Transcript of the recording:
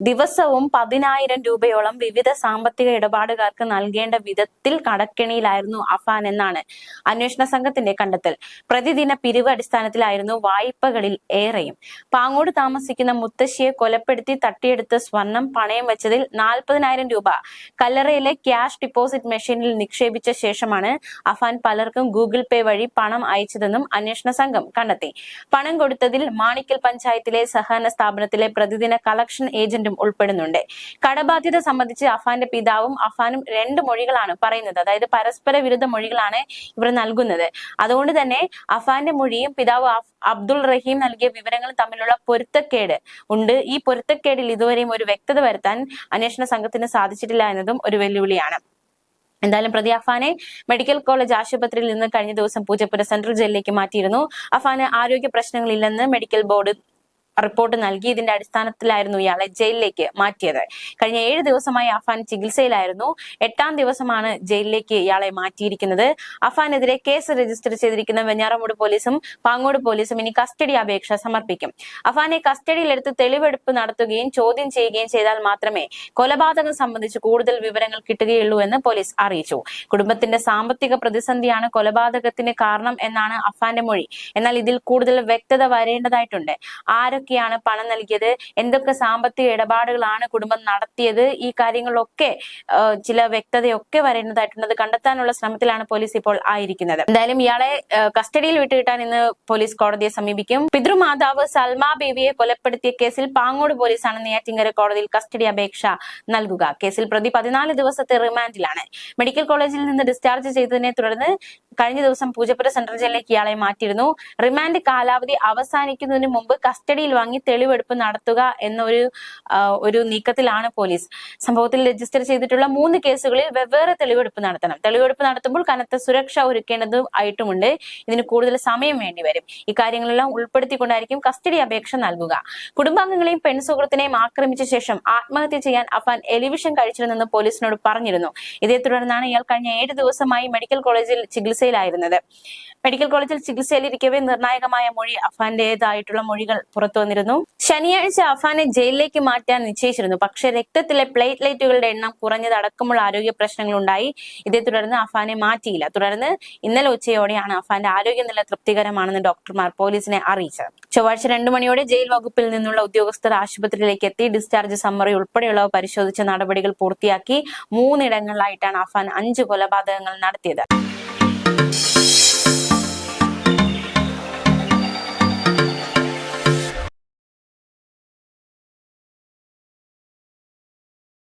ദിവസവും പതിനായിരം രൂപയോളം വിവിധ സാമ്പത്തിക ഇടപാടുകാർക്ക് നൽകേണ്ട വിധത്തിൽ കടക്കെണിയിലായിരുന്നു അഫാൻ എന്നാണ് അന്വേഷണ സംഘത്തിന്റെ കണ്ടെത്തൽ. പ്രതിദിന പിരിവ് അടിസ്ഥാനത്തിലായിരുന്നു വായ്പകളിൽ ഏറെയും. പാങ്ങോട് താമസിക്കുന്ന മുത്തശ്ശിയെ കൊലപ്പെടുത്തി തട്ടിയെടുത്ത് സ്വർണം പണയം വെച്ചതിൽ നാൽപ്പതിനായിരം രൂപ. കല്ലറയിലെ ക്യാഷ് ഡിപ്പോസിറ്റ് മെഷീനിൽ നിക്ഷേപിച്ച ശേഷമാണ് അഫാൻ പലർക്കും ഗൂഗിൾ പേ വഴി പണം അയച്ചതെന്നും അന്വേഷണ സംഘം കണ്ടെത്തി. പണം കൊടുത്തതിൽ മാണിക്കൽ പഞ്ചായത്തിലെ സഹകരണ സ്ഥാപനത്തിലെ പ്രതിദിന കളക്ഷൻ ഏജന്റും ഉൾപ്പെടുന്നുണ്ട്. കടബാധ്യത സംബന്ധിച്ച് അഫാന്റെ പിതാവും അഫാനും രണ്ട് മൊഴികളാണ് പറയുന്നത്. അതായത് പരസ്പര വിരുദ്ധ മൊഴികളാണ് ഇവർ നൽകുന്നത്. അതുകൊണ്ട് തന്നെ അഫാന്റെ മൊഴിയും പിതാവ് അബ്ദുൾ റഹീം നൽകിയ വിവരങ്ങളും തമ്മിലുള്ള പൊരുത്തക്കേട് ഉണ്ട്. ഈ പൊരുത്തക്കേടിൽ ഇതുവരെയും ഒരു വ്യക്തത വരുത്താൻ അന്വേഷണ സംഘത്തിന് സാധിച്ചിട്ടില്ല എന്നതും ഒരു വെല്ലുവിളിയാണ്. എന്തായാലും പ്രതി അഫാനെ മെഡിക്കൽ കോളേജ് ആശുപത്രിയിൽ നിന്ന് കഴിഞ്ഞ ദിവസം പൂജപ്പുര സെൻട്രൽ ജയിലിലേക്ക് മാറ്റിയിരുന്നു. അഫാന് ആരോഗ്യ പ്രശ്നങ്ങളില്ലെന്ന് മെഡിക്കൽ ബോർഡ് റിപ്പോർട്ട് നൽകി ഇതിന്റെ അടിസ്ഥാനത്തിലായിരുന്നു ഇയാളെ ജയിലിലേക്ക് മാറ്റിയത്. കഴിഞ്ഞ ഏഴ് ദിവസമായി അഫാൻ ചികിത്സയിലായിരുന്നു. എട്ടാം ദിവസമാണ് ജയിലിലേക്ക് ഇയാളെ മാറ്റിയിരിക്കുന്നത്. അഫാനെതിരെ കേസ് രജിസ്റ്റർ ചെയ്തിരിക്കുന്ന വെഞ്ഞാറമൂട് പോലീസും പാങ്ങോട് പോലീസും ഇനി കസ്റ്റഡി അപേക്ഷ സമർപ്പിക്കും. അഫാനെ കസ്റ്റഡിയിലെടുത്ത് തെളിവെടുപ്പ് നടത്തുകയും ചോദ്യം ചെയ്യുകയും ചെയ്താൽ മാത്രമേ കൊലപാതകം സംബന്ധിച്ച് കൂടുതൽ വിവരങ്ങൾ കിട്ടുകയുള്ളൂ എന്ന് പോലീസ് അറിയിച്ചു. കുടുംബത്തിന്റെ സാമ്പത്തിക പ്രതിസന്ധിയാണ് കൊലപാതകത്തിന് കാരണം എന്നാണ് അഫാന്റെ മൊഴി. എന്നാൽ ഇതിൽ കൂടുതൽ വ്യക്തത വരേണ്ടതായിട്ടുണ്ട്. ആരൊക്കെയാണ് പണം നൽകിയത്? എന്തൊക്കെ സാമ്പത്തിക ഇടപാടുകളാണ് കുടുംബം നടത്തിയത്? ഈ കാര്യങ്ങളൊക്കെ ചില വ്യക്തതയൊക്കെ വരേണ്ടതായിട്ടുണ്ട് അത് കണ്ടെത്താനുള്ള ശ്രമത്തിലാണ് പോലീസ് ഇപ്പോൾ ആയിരിക്കുന്നത്. എന്തായാലും ഇയാളെ കസ്റ്റഡിയിൽ വിട്ടുകിട്ടാൻ ഇന്ന് പോലീസ് കോടതിയെ സമീപിക്കും. പിതൃമാതാവ് സൽമ ബേബിയെ കൊലപ്പെടുത്തിയ കേസിൽ പാങ്ങോട് പോലീസാണ് നെയ്യാറ്റിങ്കര കോടതിയിൽ കസ്റ്റഡി അപേക്ഷ നൽകുക. കേസിൽ പ്രതി പതിനാല് ദിവസത്തെ റിമാൻഡിലാണ്. മെഡിക്കൽ കോളേജിൽ നിന്ന് ഡിസ്ചാർജ് ചെയ്തതിനെ തുടർന്ന് കഴിഞ്ഞ ദിവസം പൂജപ്പുര സെൻട്രൽ ജയിലിലേക്ക് ഇയാളെ മാറ്റിയിരുന്നു. റിമാൻഡ് കാലാവധി അവസാനിക്കുന്നതിന് മുമ്പ് കസ്റ്റഡിയിൽ വാങ്ങി തെളിവെടുപ്പ് നടത്തുക എന്നൊരു ആ, ഒരു നീക്കത്തിലാണ് പോലീസ്. സംഭവത്തിൽ രജിസ്റ്റർ ചെയ്തിട്ടുള്ള മൂന്ന് കേസുകളിൽ വെവ്വേറെ തെളിവെടുപ്പ് നടത്തണം. തെളിവെടുപ്പ് നടത്തുമ്പോൾ കനത്ത സുരക്ഷ ഒരുക്കേണ്ടതും ആയിട്ടുമുണ്ട്. ഇതിന് കൂടുതൽ സമയം വേണ്ടി വരും. ഇക്കാര്യങ്ങളെല്ലാം ഉൾപ്പെടുത്തിക്കൊണ്ടായിരിക്കും കസ്റ്റഡി അപേക്ഷ നൽകുക. കുടുംബാംഗങ്ങളെയും പെൺസുഹൃത്തിനെയും ആക്രമിച്ച ശേഷം ആത്മഹത്യ ചെയ്യാൻ അഫാൻ എലിവിഷൻ കഴിച്ചിരുന്നെന്ന് പോലീസിനോട് പറഞ്ഞിരുന്നു. ഇതേ തുടർന്നാണ് ഇയാൾ കഴിഞ്ഞ ഏഴ് ദിവസമായി മെഡിക്കൽ കോളേജിൽ ചികിത്സയിലായിരുന്നത്. മെഡിക്കൽ കോളേജിൽ ചികിത്സയിലിരിക്കവേ നിർണായകമായ മൊഴി അഫാന്റേതായിട്ടുള്ള മൊഴികൾ പുറത്തു വന്നിരുന്നു. ശനിയാഴ്ച അഫാനെ ജയിലിലേക്ക് മാറ്റാൻ നിശ്ചയിച്ചിരുന്നു. പക്ഷേ രക്തത്തിലെ പ്ലേറ്റ്ലൈറ്റുകളുടെ എണ്ണം കുറഞ്ഞത് അടക്കമുള്ള ആരോഗ്യ പ്രശ്നങ്ങൾ ഉണ്ടായി ഇതേ തുടർന്ന് അഫാനെ മാറ്റിയില്ല. തുടർന്ന് ഇന്നലെ ഉച്ചയോടെയാണ് അഫാന്റെ ആരോഗ്യനില തൃപ്തികരമാണെന്ന് ഡോക്ടർമാർ പോലീസിനെ അറിയിച്ചത്. ചൊവ്വാഴ്ച രണ്ടു മണിയോടെ ജയിൽ വകുപ്പിൽ നിന്നുള്ള ഉദ്യോഗസ്ഥർ ആശുപത്രിയിലേക്ക് എത്തി ഡിസ്ചാർജ് സമ്മറി ഉൾപ്പെടെയുള്ളവ പരിശോധിച്ച നടപടികൾ പൂർത്തിയാക്കി മൂന്നിടങ്ങളിലായിട്ടാണ് അഫാൻ അഞ്ച് കൊലപാതകങ്ങൾ നടത്തിയത്.